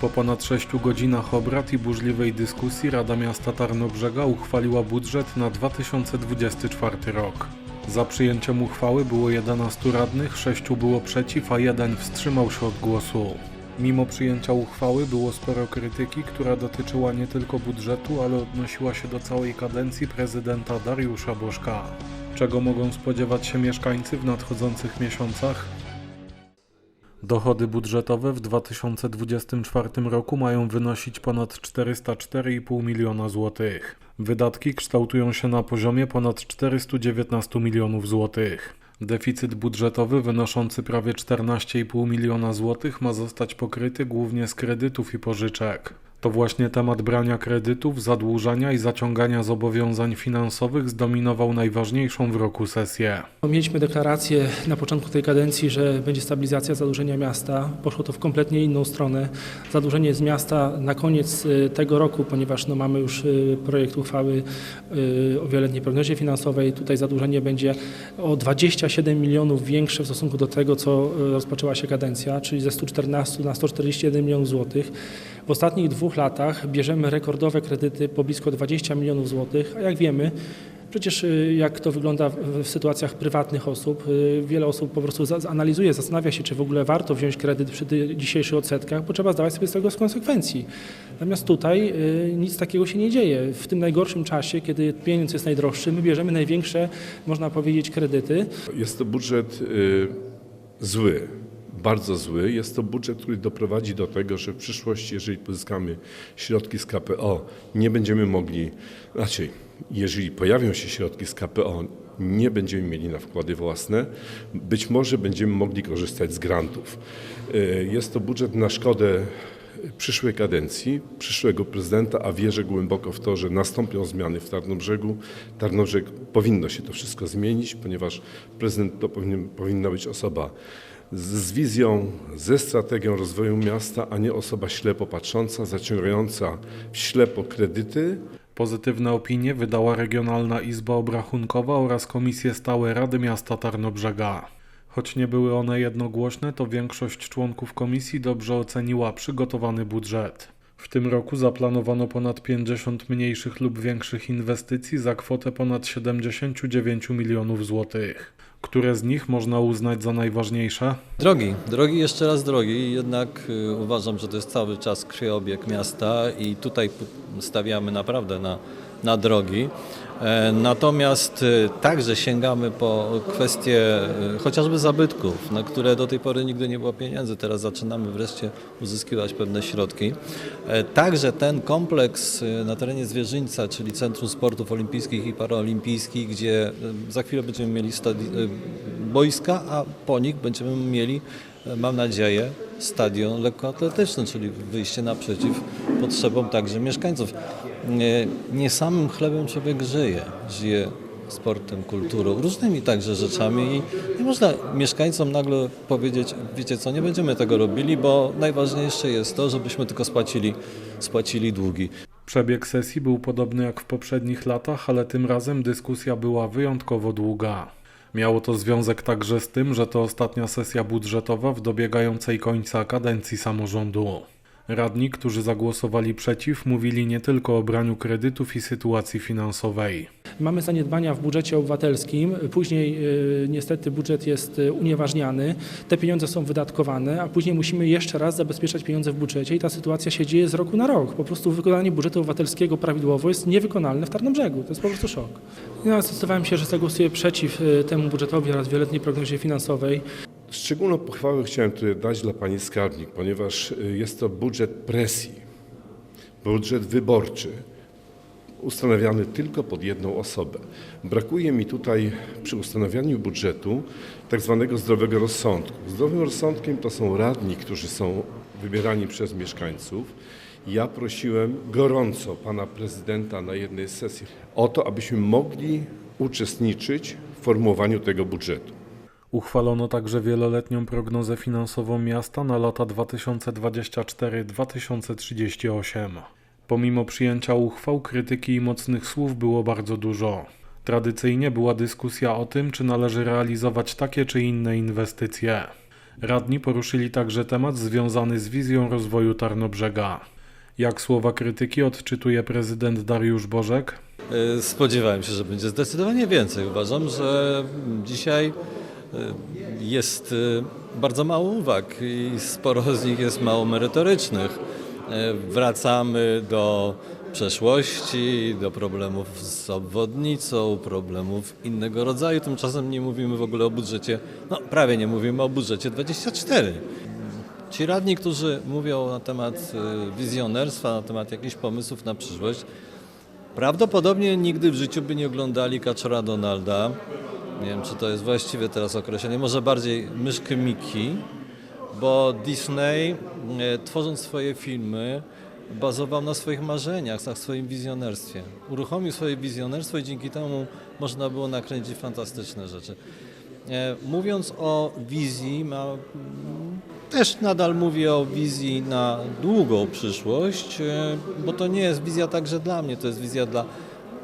Po ponad 6 godzinach obrad i burzliwej dyskusji Rada Miasta Tarnobrzega uchwaliła budżet na 2024 rok. Za przyjęciem uchwały było 11 radnych, 6 było przeciw, a jeden wstrzymał się od głosu. Mimo przyjęcia uchwały było sporo krytyki, która dotyczyła nie tylko budżetu, ale odnosiła się do całej kadencji prezydenta Dariusza Bożka. Czego mogą spodziewać się mieszkańcy w nadchodzących miesiącach? Dochody budżetowe w 2024 roku mają wynosić ponad 404,5 miliona złotych. Wydatki kształtują się na poziomie ponad 419 milionów złotych. Deficyt budżetowy wynoszący prawie 14,5 miliona złotych ma zostać pokryty głównie z kredytów i pożyczek. To właśnie temat brania kredytów, zadłużania i zaciągania zobowiązań finansowych zdominował najważniejszą w roku sesję. Mieliśmy deklarację na początku tej kadencji, że będzie stabilizacja zadłużenia miasta. Poszło to w kompletnie inną stronę. Zadłużenie z miasta na koniec y, tego roku, ponieważ no, mamy już y, projekt uchwały y, o wieloletniej prognozie finansowej. Tutaj zadłużenie będzie o 27 milionów większe w stosunku do tego, co rozpoczęła się kadencja, czyli ze 114 na 141 milionów złotych. W ostatnich dwóch latach bierzemy rekordowe kredyty po blisko 20 milionów złotych, a jak wiemy, Przecież y, jak to wygląda w, sytuacjach prywatnych osób, y, wiele osób po prostu analizuje, zastanawia się, czy w ogóle warto wziąć kredyt przy dzisiejszych odsetkach, bo trzeba zdawać sobie z tego z konsekwencji. Natomiast tutaj y, nic takiego się nie dzieje. W tym najgorszym czasie, kiedy pieniądz jest najdroższy, my bierzemy największe, można powiedzieć, kredyty. Jest to budżet zły, bardzo zły. Jest to budżet, który doprowadzi do tego, że w przyszłości, jeżeli pozyskamy środki z KPO, nie będziemy mogli, raczej, jeżeli pojawią się środki z KPO, nie będziemy mieli na wkłady własne. Być może będziemy mogli korzystać z grantów. Y, Jest to budżet na szkodę przyszłej kadencji, przyszłego prezydenta, a wierzę głęboko w to, że nastąpią zmiany w Tarnobrzegu. Tarnobrzeg powinno się to wszystko zmienić, ponieważ prezydent to powinien, powinna być osoba z, z wizją, ze strategią rozwoju miasta, a nie osoba ślepo patrząca, zaciągająca w ślepo kredyty, Pozytywne opinie wydała Regionalna Izba Obrachunkowa oraz Komisje Stałe Rady Miasta Tarnobrzega. Choć nie były one jednogłośne, to większość członków komisji dobrze oceniła przygotowany budżet. W tym roku zaplanowano ponad 50 mniejszych lub większych inwestycji za kwotę ponad 79 milionów złotych. Które z nich można uznać za najważniejsze? Drogi, drogi, jeszcze raz drogi. Jednak y, uważam, że to jest cały czas krwiobieg miasta i tutaj stawiamy naprawdę na, na drogi. E, Natomiast y, także sięgamy po kwestie y, chociażby zabytków, na które do tej pory nigdy nie było pieniędzy. Teraz zaczynamy wreszcie uzyskiwać pewne środki. E, Także ten kompleks na terenie Zwierzyńca, czyli Centrum Sportów Olimpijskich i Paraolimpijskich, gdzie za chwilę będziemy mieli boiska, a po nich będziemy mieli, e, mam nadzieję, stadion lekkoatletyczny, czyli wyjście naprzeciw potrzebom także mieszkańców. Nie, nie samym chlebem człowiek żyje, żyje sportem, kulturą, różnymi także rzeczami i nie można mieszkańcom nagle powiedzieć, wiecie co, nie będziemy tego robili, bo najważniejsze jest to, żebyśmy tylko spłacili, spłacili długi. Przebieg sesji był podobny jak w poprzednich latach, ale tym razem dyskusja była wyjątkowo długa. Miało to związek także z tym, że to ostatnia sesja budżetowa w dobiegającej końca kadencji samorządu. Radni, którzy zagłosowali przeciw, mówili nie tylko o braniu kredytów i sytuacji finansowej. Mamy zaniedbania w budżecie obywatelskim, później y, niestety budżet jest y, unieważniany, te pieniądze są wydatkowane, a później musimy jeszcze raz zabezpieczać pieniądze w budżecie i ta sytuacja się dzieje z roku na rok. Po prostu wykonanie budżetu obywatelskiego prawidłowo jest niewykonalne w Tarnobrzegu. To jest po prostu szok. Ja zdecydowałem się, że zagłosuję przeciw y, temu budżetowi oraz wieloletniej prognozie finansowej. Szczególną pochwałę chciałem tutaj dać dla pani skarbnik, ponieważ y, jest to budżet presji, budżet wyborczy, ustanawiany tylko pod jedną osobę. Brakuje mi tutaj przy ustanawianiu budżetu tak zwanego zdrowego rozsądku. Zdrowym rozsądkiem to są radni, którzy są wybierani przez mieszkańców. Ja prosiłem gorąco pana prezydenta na jednej z sesji o to, abyśmy mogli uczestniczyć w formułowaniu tego budżetu. Uchwalono także wieloletnią prognozę finansową miasta na lata 2024-2038. Pomimo przyjęcia uchwał, krytyki i mocnych słów było bardzo dużo. Tradycyjnie była dyskusja o tym, czy należy realizować takie czy inne inwestycje. Radni poruszyli także temat związany z wizją rozwoju Tarnobrzega. Jak słowa krytyki odczytuje prezydent Dariusz Bożek? E, Spodziewałem się, że będzie zdecydowanie więcej. Uważam, że dzisiaj jest e, bardzo mało uwag i sporo z nich jest mało merytorycznych. E, Wracamy do przeszłości, do problemów z obwodnicą, problemów innego rodzaju. Tymczasem nie mówimy w ogóle o budżecie, no prawie nie mówimy o budżecie 24. Ci radni, którzy mówią na temat wizjonerstwa, na temat jakichś pomysłów na przyszłość, Prawdopodobnie nigdy w życiu by nie oglądali Kaczora Donalda. Nie wiem, czy to jest właściwe teraz określenie. Może bardziej myszky Miki, bo Disney, e, tworząc swoje filmy, bazował na swoich marzeniach, na swoim wizjonerstwie. Uruchomił swoje wizjonerstwo i dzięki temu można było nakręcić fantastyczne rzeczy. E, Mówiąc o wizji, ma, też nadal mówię o wizji na długą przyszłość, e, bo to nie jest wizja także dla mnie, to jest wizja dla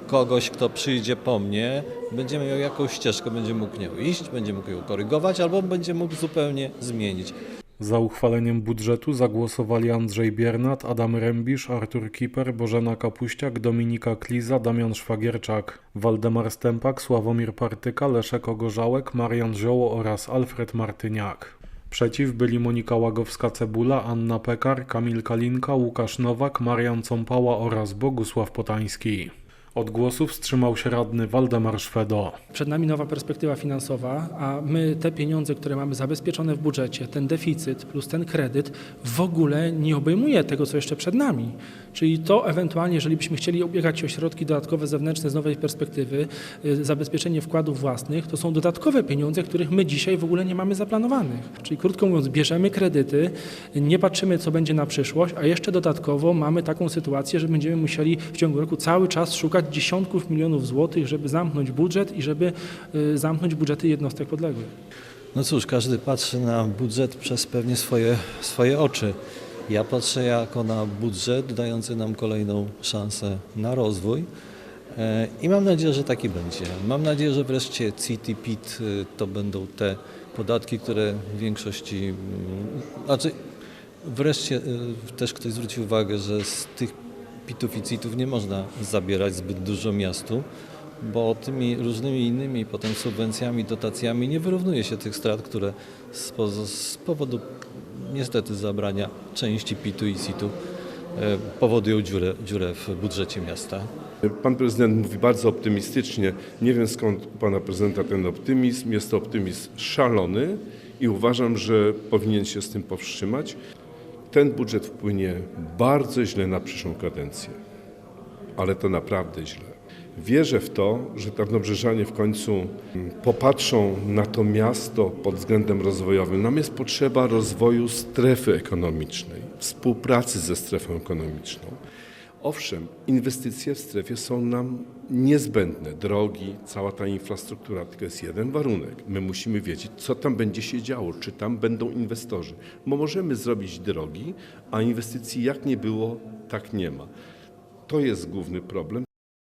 kogoś, kto przyjdzie po mnie, będzie miał jakąś ścieżkę, będzie mógł nią iść, będzie mógł ją korygować albo będzie mógł zupełnie zmienić. Za uchwaleniem budżetu zagłosowali Andrzej Biernat, Adam Rębisz, Artur Kiper, Bożena Kapuściak, Dominika Kliza, Damian Szwagierczak, Waldemar Stępak, Sławomir Partyka, Leszek Ogorzałek, Marian Zioło oraz Alfred Martyniak. Przeciw byli Monika Łagowska-Cebula, Anna Pekar, Kamil Kalinka, Łukasz Nowak, Marian Cąpała oraz Bogusław Potański. Od głosu wstrzymał się radny Waldemar Szwedo. Przed nami nowa perspektywa finansowa, a my te pieniądze, które mamy zabezpieczone w budżecie, ten deficyt plus ten kredyt w ogóle nie obejmuje tego, co jeszcze przed nami. Czyli to ewentualnie, jeżeli byśmy chcieli ubiegać się o środki dodatkowe zewnętrzne z nowej perspektywy, y, zabezpieczenie wkładów własnych, to są dodatkowe pieniądze, których my dzisiaj w ogóle nie mamy zaplanowanych. Czyli krótko mówiąc, bierzemy kredyty, nie patrzymy, co będzie na przyszłość, a jeszcze dodatkowo mamy taką sytuację, że będziemy musieli w ciągu roku cały czas szukać dziesiątków milionów złotych, żeby zamknąć budżet i żeby y, zamknąć budżety jednostek podległych. No cóż, każdy patrzy na budżet przez pewnie swoje, swoje oczy. Ja patrzę jako na budżet dający nam kolejną szansę na rozwój e, i mam nadzieję, że taki będzie. Mam nadzieję, że wreszcie CIT i PIT y, to będą te podatki, które w większości, mm, znaczy wreszcie y, też ktoś zwrócił uwagę, że z tych PIT-ów i CIT-ów nie można zabierać zbyt dużo miastu, bo tymi różnymi innymi potem subwencjami, dotacjami nie wyrównuje się tych strat, które z, powodu niestety zabrania części PIT-u i CIT-u e, powodują dziurę, dziurę w budżecie miasta. Pan prezydent mówi bardzo optymistycznie. Nie wiem skąd pana prezydenta ten optymizm. Jest to optymizm szalony i uważam, że powinien się z tym powstrzymać. Ten budżet wpłynie bardzo źle na przyszłą kadencję, ale to naprawdę źle. Wierzę w to, że Tarnobrzeżanie w końcu mm, popatrzą na to miasto pod względem rozwojowym. Nam jest potrzeba rozwoju strefy ekonomicznej, współpracy ze strefą ekonomiczną. Owszem, inwestycje w strefie są nam niezbędne, drogi, cała ta infrastruktura, tylko jest jeden warunek. My musimy wiedzieć, co tam będzie się działo, czy tam będą inwestorzy. Bo możemy zrobić drogi, a inwestycji jak nie było, tak nie ma. To jest główny problem.